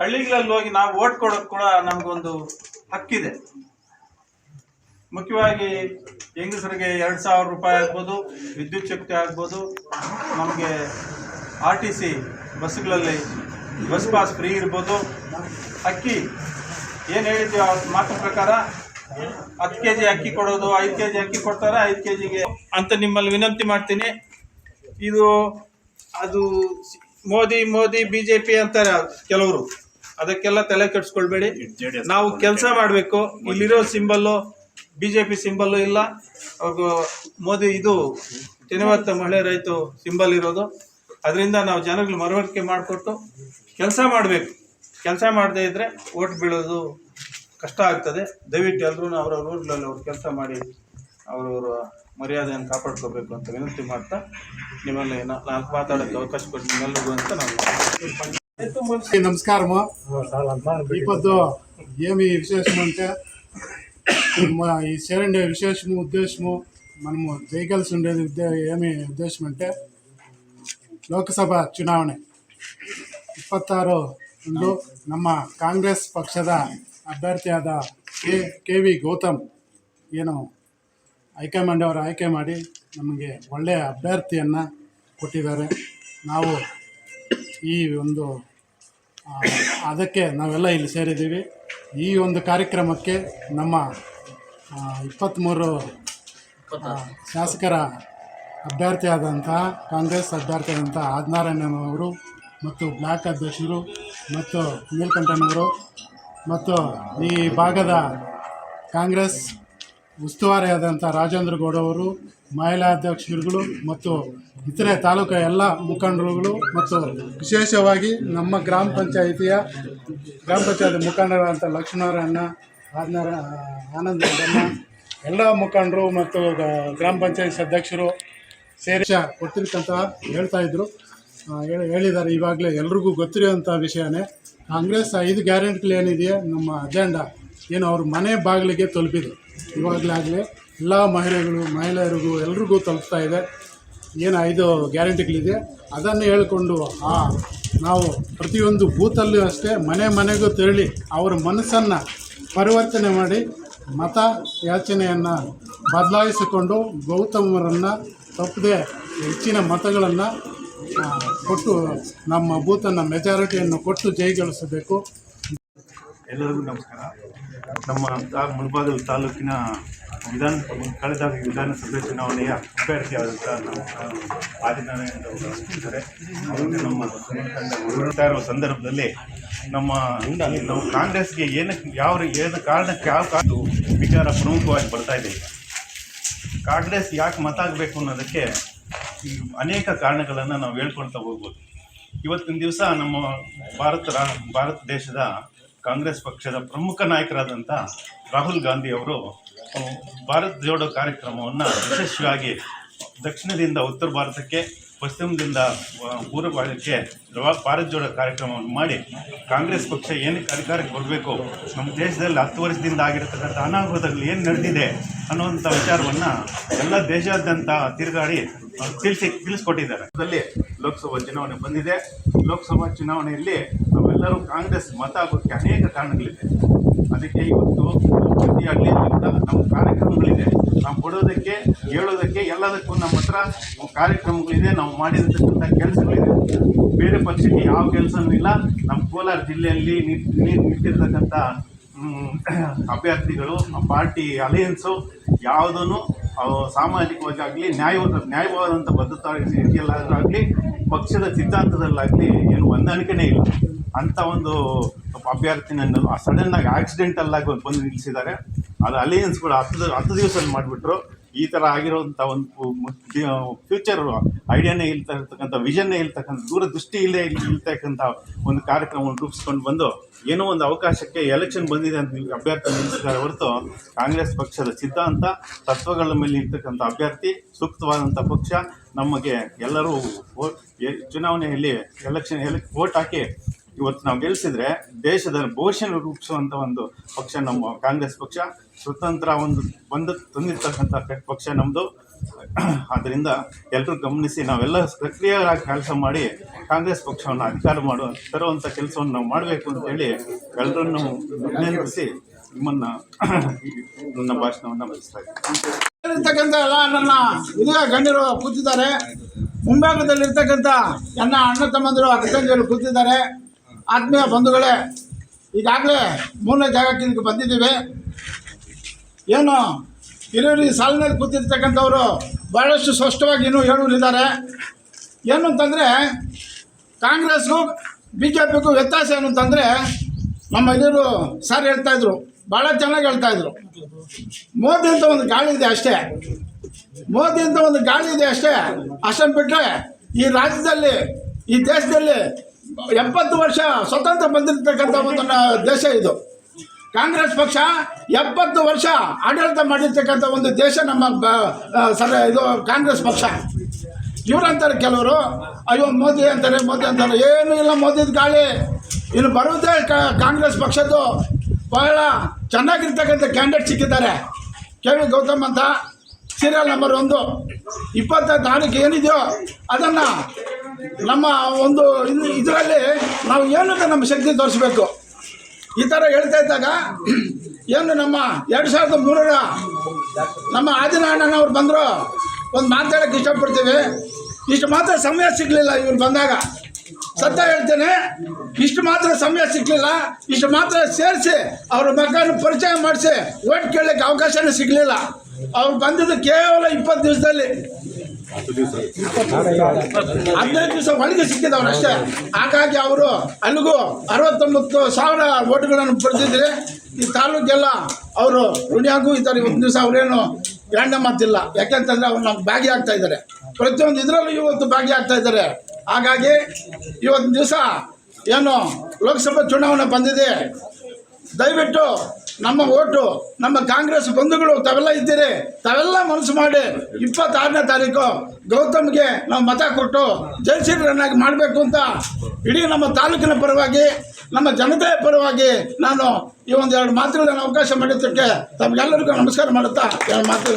ಹಳ್ಳಿಗಳಲ್ಲಿ ಹೋಗಿ ನಾವು ಓಟ್ ಕೊಡೋದು ಕೂಡ ನಮಗೊಂದು ಹಕ್ಕಿದೆ. ಮುಖ್ಯವಾಗಿ ಹೆಂಗಸರಿಗೆ ಎರಡು ಸಾವಿರ ರೂಪಾಯಿ ಆಗ್ಬೋದು, ವಿದ್ಯುತ್ ಶಕ್ತಿ ಆಗ್ಬೋದು, ನಮಗೆ ಆರ್ ಟಿ ಸಿ ಬಸ್ಗಳಲ್ಲಿ ಬಸ್ ಪಾಸ್ ಫ್ರೀ ಇರ್ಬೋದು. ಅಕ್ಕಿ ಏನು ಹೇಳಿದ್ವಿ ಅವ್ರ ಮಾತಿನ ಪ್ರಕಾರ ಹತ್ತು ಕೆ ಜಿ ಅಕ್ಕಿ ಕೊಡೋದು, ಐದು ಕೆ ಜಿ ಅಕ್ಕಿ ಕೊಡ್ತಾರೆ, ಐದು ಕೆ ಜಿಗೆ ಅಂತ ನಿಮ್ಮಲ್ಲಿ ವಿನಂತಿ ಮಾಡ್ತೀನಿ. ಇದು, ಅದು Modi Modi B J P ಅಂತಾರೆ ಕೆಲವರು. ಅದಕ್ಕೆಲ್ಲ ತಲೆ ಕೆಡಿಸ್ಕೊಳ್ಬೇಡಿ. ನಾವು ಕೆಲಸ ಮಾಡಬೇಕು. ಇಲ್ಲಿರೋ symbol B J P symbol ಇಲ್ಲ. ಅವ್ರಿಗೂ ಮೋದಿ ಇದು ಜನವತ್ತ ಮಹಿಳೆ ರೈತು ಸಿಂಬಲ್ ಇರೋದು. ಅದರಿಂದ ನಾವು ಜನಗಳು ಮರವಣಿಗೆ ಮಾಡಿಕೊಟ್ಟು ಕೆಲಸ ಮಾಡಬೇಕು. ಕೆಲಸ ಮಾಡದೇ ಇದ್ದರೆ ಓಟ್ ಬೀಳೋದು ಕಷ್ಟ ಆಗ್ತದೆ. ದಯವಿಟ್ಟು ಎಲ್ಲರೂ ಅವ್ರವ್ರ ಊರುಗಳಲ್ಲಿ ಅವ್ರು ಕೆಲಸ ಮಾಡಿ ಅವರವರ ಮರ್ಯಾದೆಯನ್ನು ಕಾಪಾಡ್ಕೋಬೇಕು ಅಂತ ವಿನಂತಿ ಮಾಡ್ತಾ ನಿಮ್ಮಲ್ಲಿ ನಾಲ್ಕು ಮಾತಾಡೋಕ್ಕೆ ಅವಕಾಶ ಕೊಟ್ಟು ನಿಮ್ಮೆಲ್ಲರಿಗೂ ಅಂತ ನಾನು నమస్కారము ఇప్పుడు ఏమి విశేషం అంటే మా ఈ చేరండి విశేషము ఉద్దేశము మనము చేయగలిసి ఉండేది ఉద్దే ఏమి ఉద్దేశం అంటే ಲೋಕಸಭಾ ಚುನಾವಣೆ ಇಪ್ಪತ್ತಾರು ಒಂದು ನಮ್ಮ ಕಾಂಗ್ರೆಸ್ ಪಕ್ಷದ ಅಭ್ಯರ್ಥಿಯಾದ ಕೆ ಕೆ ವಿ ಗೌತಮ್ ಏನು ಹೈಕಮಾಂಡ್ ಅವರು ಆಯ್ಕೆ ಮಾಡಿ ನಮಗೆ ಒಳ್ಳೆಯ ಅಭ್ಯರ್ಥಿಯನ್ನು ಕೊಟ್ಟಿದ್ದಾರೆ ನಾವು ಈ ಒಂದು ಅದಕ್ಕೆ ನಾವೆಲ್ಲ ಇಲ್ಲಿ ಸೇರಿದ್ದೀವಿ. ಈ ಒಂದು ಕಾರ್ಯಕ್ರಮಕ್ಕೆ ನಮ್ಮ ಇಪ್ಪತ್ತ್ಮೂರು ಶಾಸಕರ ಅಭ್ಯರ್ಥಿಯಾದಂತಹ ಕಾಂಗ್ರೆಸ್ ಅಭ್ಯರ್ಥಿಯಾದಂಥ ಆದಿನಾರಾಯಣನವರು ಮತ್ತು ಬ್ಲಾಕ್ ಅಧ್ಯಕ್ಷರು ಮತ್ತು ನೀಲಕಂಠನವರು ಮತ್ತು ಈ ಭಾಗದ ಕಾಂಗ್ರೆಸ್ ಉಸ್ತುವಾರಿಯಾದಂಥ ರಾಜೇಂದ್ರ ಗೌಡ ಅವರು, ಮಹಿಳಾ ಅಧ್ಯಕ್ಷರುಗಳು ಮತ್ತು ಇತರೆ ತಾಲೂಕು ಎಲ್ಲ ಮುಖಂಡರುಗಳು ಮತ್ತು ವಿಶೇಷವಾಗಿ ನಮ್ಮ ಗ್ರಾಮ ಪಂಚಾಯಿತಿಯ ಗ್ರಾಮ ಪಂಚಾಯತಿ ಮುಖಂಡರಾದಂಥ ಲಕ್ಷ್ಮಣರನ್ನ, ಆದ್ನಾರ ಆನಂದ ಎಲ್ಲ ಮುಖಂಡರು ಮತ್ತು ಗ್ರಾಮ ಪಂಚಾಯತ್ ಅಧ್ಯಕ್ಷರು ಸೇರಿ ಕೊಡ್ತಿರ್ತಂತ ಹೇಳ್ತಾ ಇದ್ರು. ಹೇಳಿದ್ದಾರೆ ಇವಾಗಲೇ ಎಲ್ರಿಗೂ ಗೊತ್ತಿರೋಂಥ ವಿಷಯನೇ. ಕಾಂಗ್ರೆಸ್ ಐದು ಗ್ಯಾರಂಟಿಗಳು ಏನಿದೆಯಾ ನಮ್ಮ ಅಜೆಂಡಾ. ಏನು ಅವ್ರ ಮನೆ ಬಾಗಿಲಿಗೆ ತಲುಪಿದೆ ಇವಾಗಲಾಗಲೇ ಎಲ್ಲ ಮಹಿಳೆಗಳು, ಮಹಿಳೆಯರಿಗೂ ಎಲ್ರಿಗೂ ತಲುಪ್ತಾ ಇದೆ. ಏನು ಐದು ಗ್ಯಾರಂಟಿಗಳಿದೆ? ಅದನ್ನು ಹೇಳಿಕೊಂಡು, ಆ, ನಾವು ಪ್ರತಿಯೊಂದು ಬೂತಲ್ಲೂ ಅಷ್ಟೇ ಮನೆ ಮನೆಗೂ ತೆರಳಿ ಅವರ ಮನಸ್ಸನ್ನು ಪರಿವರ್ತನೆ ಮಾಡಿ ಮತ ಯಾಚನೆಯನ್ನು ಬದಲಾಯಿಸಿಕೊಂಡು ಗೌತಮರನ್ನು ತಪ್ಪದೆ ಹೆಚ್ಚಿನ ಮತಗಳನ್ನು ಕೊಟ್ಟು ನಮ್ಮ ಬೂತನ್ನು ಮೆಜಾರಿಟಿಯನ್ನು ಕೊಟ್ಟು ಜಯಗಳಿಸಬೇಕು ಎಲ್ಲರಿಗೂ ನಮಸ್ಕಾರ. ನಮ್ಮ ತಾ- ಮುಳಬಾಗಿಲು ತಾಲೂಕಿನ ವಿಧಾನ ಕಳೆದ ವಿಧಾನಸಭೆ ಚುನಾವಣೆಯ ಅಭ್ಯರ್ಥಿಯಾದಂಥ ನಮ್ಮ ಆದಿನಾರಾಯಣ ಅವರು ನಮ್ಮ ಇರುವ ಸಂದರ್ಭದಲ್ಲಿ ನಮ್ಮ ನಾವು ಕಾಂಗ್ರೆಸ್ಗೆ ಏನಕ್ಕೆ ಯಾವ ಏನು ಕಾರಣಕ್ಕೆ ಯಾವ ಕಾರಣ ವಿಚಾರ ಪ್ರಮುಖವಾಗಿ ಬರ್ತಾ ಇದೆ ಕಾಂಗ್ರೆಸ್ ಯಾಕೆ ಮತ ಆಗಬೇಕು ಅನ್ನೋದಕ್ಕೆ ಅನೇಕ ಕಾರಣಗಳನ್ನು ನಾವು ಹೇಳ್ಕೊಳ್ತಾ ಹೋಗ್ಬೋದು. ಇವತ್ತಿನ ದಿವಸ ನಮ್ಮ ಭಾರತ ರಾ, ಭಾರತ ದೇಶದ ಕಾಂಗ್ರೆಸ್ ಪಕ್ಷದ ಪ್ರಮುಖ ನಾಯಕರಾದಂಥ ರಾಹುಲ್ ಗಾಂಧಿ ಅವರು ಭಾರತ್ ಜೋಡೋ ಕಾರ್ಯಕ್ರಮವನ್ನು ಯಶಸ್ವಿಯಾಗಿ ದಕ್ಷಿಣದಿಂದ ಉತ್ತರ ಭಾರತಕ್ಕೆ, ಪಶ್ಚಿಮದಿಂದ ಪೂರ್ವ ರ- ಭಾರತ್ ಜೋಡೋ ಕಾರ್ಯಕ್ರಮವನ್ನು ಮಾಡಿ ಕಾಂಗ್ರೆಸ್ ಪಕ್ಷ ಏನಕ್ಕೆ ಅಧಿಕಾರಕ್ಕೆ ಬರಬೇಕು, ನಮ್ಮ ದೇಶದಲ್ಲಿ ಹತ್ತು ವರ್ಷದಿಂದ ಆಗಿರತಕ್ಕಂಥ ಅನಾಹುತಗಳು ಏನು ನಡೆದಿದೆ ಅನ್ನುವಂಥ ವಿಚಾರವನ್ನು ಎಲ್ಲ ದೇಶಾದ್ಯಂತ ತಿರುಗಾಡಿ ತಿಳಿಸಿ, ತಿಳಿಸ್ಕೊಟ್ಟಿದ್ದಾರೆ. ಅದರಲ್ಲಿ ಲೋಕಸಭಾ ಚುನಾವಣೆ ಬಂದಿದೆ. ಲೋಕಸಭಾ ಚುನಾವಣೆಯಲ್ಲಿ ನಾವೆಲ್ಲರೂ ಕಾಂಗ್ರೆಸ್ ಮತ ಆಗೋಕ್ಕೆ ಅನೇಕ ಕಾರಣಗಳಿದೆ. ಅದಕ್ಕೆ ಇವತ್ತು ಪ್ರತಿಯಾಗಲಿ ನಮ್ಮ ಕಾರ್ಯಕ್ರಮಗಳಿದೆ. ನಾವು ಕೊಡೋದಕ್ಕೆ, ಹೇಳೋದಕ್ಕೆ ಎಲ್ಲದಕ್ಕೂ ನಮ್ಮ ಹತ್ರ ಕಾರ್ಯಕ್ರಮಗಳಿದೆ. ನಾವು ಮಾಡಿರತಕ್ಕಂಥ ಕೆಲಸಗಳಿದೆ. ಬೇರೆ ಪಕ್ಷಕ್ಕೆ ಯಾವ ಕೆಲಸನೂ ಇಲ್ಲ. ನಮ್ಮ ಕೋಲಾರ ಜಿಲ್ಲೆಯಲ್ಲಿ ನಿಂತ್- ನಿಂತ್- ನಿಂತಿರ್ತಕ್ಕಂಥ ಅಭ್ಯರ್ಥಿಗಳು ಪಾರ್ಟಿ ಅಲಯನ್ಸು ಯಾವುದೂ ಸಾಮಾಜಿಕವಾಗಿ ಆಗಲಿ ನ್ಯಾಯವಾದ ನ್ಯಾಯವಾದಂಥ ಬದ್ಧತೆ ಆಗಲಿ, ಪಕ್ಷದ ಸಿದ್ಧಾಂತದಲ್ಲಾಗಲಿ ಏನು ಹೊಂದಾಣಿಕೆನೇ ಇಲ್ಲ. ಅಂಥ ಒಂದು ಸಡನ್ನಾಗಿ ಆಕ್ಸಿಡೆಂಟಲ್ ಆಗಿ ಒಂದು ಬಂದು ನಿಲ್ಲಿಸಿದ್ದಾರೆ. ಅದು ಅಲಯನ್ಸ್ಗಳು ಹತ್ತು ಹತ್ತು ದಿವಸದಲ್ಲಿ ಮಾಡಿಬಿಟ್ರು. ಈ ಥರ ಆಗಿರೋಂಥ ಒಂದು ಫ್ಯೂಚರ್ ಐಡಿಯಾನೇ ಇಲ್ತಾ ಇರ್ತಕ್ಕಂಥ ವಿಷನ್ನೇ ಇಲ್ತಕ್ಕಂಥ ದೂರದೃಷ್ಟಿ ಇಲ್ಲೇ ಇಲ್- ಇಲ್ತಕ್ಕಂಥ ಒಂದು ಕಾರ್ಯಕ್ರಮವನ್ನು ರೂಪಿಸ್ಕೊಂಡು ಬಂದು ಏನೋ ಒಂದು ಅವಕಾಶಕ್ಕೆ ಎಲೆಕ್ಷನ್ ಬಂದಿದೆ ಅಂತ ಅಭ್ಯರ್ಥಿ ನಿಲ್ಲಿಸಿದ್ದಾರೆ ಹೊರತು ಕಾಂಗ್ರೆಸ್ ಪಕ್ಷದ ಸಿದ್ಧಾಂತ, ತತ್ವಗಳ ಮೇಲೆ ಇರ್ತಕ್ಕಂಥ ಅಭ್ಯರ್ಥಿ, ಸೂಕ್ತವಾದಂಥ ಪಕ್ಷ, ನಮಗೆ ಎಲ್ಲರೂ ಚುನಾವಣೆಯಲ್ಲಿ ಎಲೆಕ್ಷನ್ ಎಲೆ ವೋಟ್ ಹಾಕಿ ಇವತ್ತು ನಾವು ಗೆಲ್ಲಿಸಿದ್ರೆ ದೇಶದ ಭವಿಷ್ಯ ರೂಪಿಸುವಂಥ ಒಂದು ಪಕ್ಷ ನಮ್ಮ ಕಾಂಗ್ರೆಸ್ ಪಕ್ಷ, ಸ್ವತಂತ್ರ ಒಂದು ಬಂದು ತಂದಿರ್ತಕ್ಕಂಥ ಪಕ್ಷ ನಮ್ಮದು ಆದ್ದರಿಂದ ಎಲ್ಲರೂ ಗಮನಿಸಿ, ನಾವೆಲ್ಲ ಸಕ್ರಿಯರಾಗಿ ಕೆಲಸ ಮಾಡಿ ಕಾಂಗ್ರೆಸ್ ಪಕ್ಷವನ್ನು ಅಧಿಕಾರ ಮಾಡುವ ತರುವಂಥ ಕೆಲಸವನ್ನು ನಾವು ಮಾಡಬೇಕು ಅಂತ ಹೇಳಿ ಎಲ್ಲರನ್ನು ವಿನಂತಿಸಿ ನಿಮ್ಮನ್ನು ನನ್ನ ಭಾಷಣವನ್ನು ಬಯಸ್ತಾ ಇರ್ತಕ್ಕಂಥ ಎಲ್ಲ ನನ್ನ ಹಿರಿಯ ಗಣ್ಯರು ಕೂತಿದ್ದಾರೆ. ಮುಂಭಾಗದಲ್ಲಿರ್ತಕ್ಕಂಥ ನನ್ನ ಅಣ್ಣ ತಮ್ಮಂದಿರು ಅಕ್ಕ ತಂಗಿಯರು ಕೂತಿದ್ದಾರೆ. ಆತ್ಮೀಯ ಬಂಧುಗಳೇ, ಈಗಾಗಲೇ ಮೂರನೇ ಜಾಗಕ್ಕೆ ಇದಕ್ಕೆ ಬಂದಿದ್ದೀವಿ. ಏನು ಹಿರಿಯರು ಸಾಲಿನಲ್ಲಿ ಕೂತಿರ್ತಕ್ಕಂಥವರು ಭಾಳಷ್ಟು ಸ್ಪಷ್ಟವಾಗಿ ಇನ್ನೂ ಹೇಳುವರಿದ್ದಾರೆ ಏನು ಅಂತಂದರೆ ಕಾಂಗ್ರೆಸ್ಗೂ ಬಿ ಜೆ ಪಿಗೂ ವ್ಯತ್ಯಾಸ ಏನು ಅಂತಂದರೆ ನಮ್ಮ ಹಿರಿಯರು ಸರ್ ಹೇಳ್ತಾಯಿದ್ರು ಭಾಳ ಚೆನ್ನಾಗಿ ಹೇಳ್ತಾಯಿದ್ರು ಮೋದಿ ಅಂತ ಒಂದು ಗಾಳಿ ಇದೆ ಅಷ್ಟೇ. ಮೋದಿ ಅಂತ ಒಂದು ಗಾಳಿ ಇದೆ ಅಷ್ಟೇ. ಅಷ್ಟನ್ನು ಬಿಟ್ಟರೆ ಈ ರಾಜ್ಯದಲ್ಲಿ, ಈ ದೇಶದಲ್ಲಿ ಎಪ್ಪತ್ತು ವರ್ಷ ಸ್ವತಂತ್ರ ಬಂದಿರತಕ್ಕಂಥ ಒಂದು ದೇಶ ಇದು. ಕಾಂಗ್ರೆಸ್ ಪಕ್ಷ ಎಪ್ಪತ್ತು ವರ್ಷ ಆಡಳಿತ ಮಾಡಿರ್ತಕ್ಕಂಥ ಒಂದು ದೇಶ ನಮ್ಮ ಸರ, ಇದು ಕಾಂಗ್ರೆಸ್ ಪಕ್ಷ. ಇವರಂತಾರೆ ಕೆಲವರು, ಅಯ್ಯೋ, ಮೋದಿ ಅಂತಾರೆ ಮೋದಿ ಅಂತಾರೆ, ಏನೂ ಇಲ್ಲ ಮೋದಿದ ಗಾಳಿ. ಇನ್ನು ಬರುವುದೇ ಕಾ- ಕಾಂಗ್ರೆಸ್ ಪಕ್ಷದ್ದು ಬಹಳ ಚೆನ್ನಾಗಿರ್ತಕ್ಕಂಥ ಕ್ಯಾಂಡಿಡೇಟ್ ಸಿಕ್ಕಿದ್ದಾರೆ. ಕೆ ವಿ ಗೌತಮ್ ಅಂತ ಸೀರಿಯಲ್ ನಂಬರ್ ಒಂದು. ಇಪ್ಪತ್ತ ತಾರೀಕು ಏನಿದೆಯೋ ಅದನ್ನು ನಮ್ಮ ಒಂದು ಇದರಲ್ಲಿ ನಾವು ಏನಂತ ನಮ್ಮ ಶಕ್ತಿ ತೋರಿಸ್ಬೇಕು? ಈ ಥರ ಹೇಳ್ತಾ ಇದ್ದಾಗ, ಏನು ನಮ್ಮ ಎರಡು ಸಾವಿರದ ಮೂರರ ನಮ್ಮ ಆದಿನಾರಾಯಣನವ್ರು ಬಂದರು, ಒಂದು ಮಾತಾಡೋಕ್ಕೆ ಇಷ್ಟಪಡ್ತೀವಿ. ಇಷ್ಟು ಮಾತ್ರ ಸಮಯ ಸಿಗಲಿಲ್ಲ ಇವ್ರು ಬಂದಾಗ. ಸತ್ಯ ಹೇಳ್ತೇನೆ, ಇಷ್ಟು ಮಾತ್ರ ಸಮಯ ಸಿಗಲಿಲ್ಲ, ಇಷ್ಟು ಮಾತ್ರ ಸೇರಿಸಿ ಅವ್ರ ಮಕ್ಕಳನ್ನು ಪರಿಚಯ ಮಾಡಿಸಿ ಓಟ್ ಕೇಳಲಿಕ್ಕೆ ಅವಕಾಶನೇ ಸಿಗಲಿಲ್ಲ. ಅವ್ರು ಬಂದಿದ್ದು ಕೇವಲ ಇಪ್ಪತ್ತು ದಿವಸದಲ್ಲಿ. ಹದಿನೈದು ದಿವಸ ಒಳಗೆ ಸಿಕ್ಕಿದವ್ರು ಅಷ್ಟೇ. ಹಾಗಾಗಿ ಅವರು ಅಲ್ಲಿಗೂ ಅರವತ್ತೊಂಬತ್ತು ಸಾವಿರ ಓಟ್ಗಳನ್ನು ಪಡೆದಿದ್ರೆ ಈ ತಾಲೂಕೆಲ್ಲ ಅವರು ಋಣಿಯಾಗೂ ಇದ್ದಾರೆ. ಒಂದು ದಿವಸ ಅವರೇನು ಗ್ರಾಂಡ ಮಾತಿಲ್ಲ ಯಾಕೆಂತಂದ್ರೆ ಅವ್ರು ನಮ್ಗೆ ಆಗ್ತಾ ಇದ್ದಾರೆ. ಪ್ರತಿಯೊಂದು ಇದರಲ್ಲೂ ಇವತ್ತು ಭಾಗಿಯಾಗ್ತಾ ಇದ್ದಾರೆ. ಹಾಗಾಗಿ ಇವತ್ತು ದಿವಸ ಏನು ಲೋಕಸಭಾ ಚುನಾವಣೆ ಬಂದಿದೆ. ದಯವಿಟ್ಟು ನಮ್ಮ ಓಟು, ನಮ್ಮ ಕಾಂಗ್ರೆಸ್ ಬಂಧುಗಳು, ತಾವೆಲ್ಲ ಇದ್ದೀರಿ. ತಾವೆಲ್ಲ ಮನಸ್ಸು ಮಾಡಿ. ಇಪ್ಪತ್ತಾರನೇ ತಾರೀಕು ಗೌತಮ್ಗೆ ನಾವು ಮತ ಕೊಟ್ಟು ಜಯಶೀಲರನ್ನಾಗಿ ಮಾಡಬೇಕು ಅಂತ ಇಡೀ ನಮ್ಮ ತಾಲೂಕಿನ ಪರವಾಗಿ, ನಮ್ಮ ಜನತೆಯ ಪರವಾಗಿ ನಾನು ಈ ಒಂದು ಎರಡು ಮಾತುಗಳನ್ನು ಅವಕಾಶ ಮಾಡಿದ್ದಕ್ಕೆ ತಮಗೆಲ್ಲರಿಗೂ ನಮಸ್ಕಾರ ಮಾಡುತ್ತಾ ಎರಡು ಮಾತು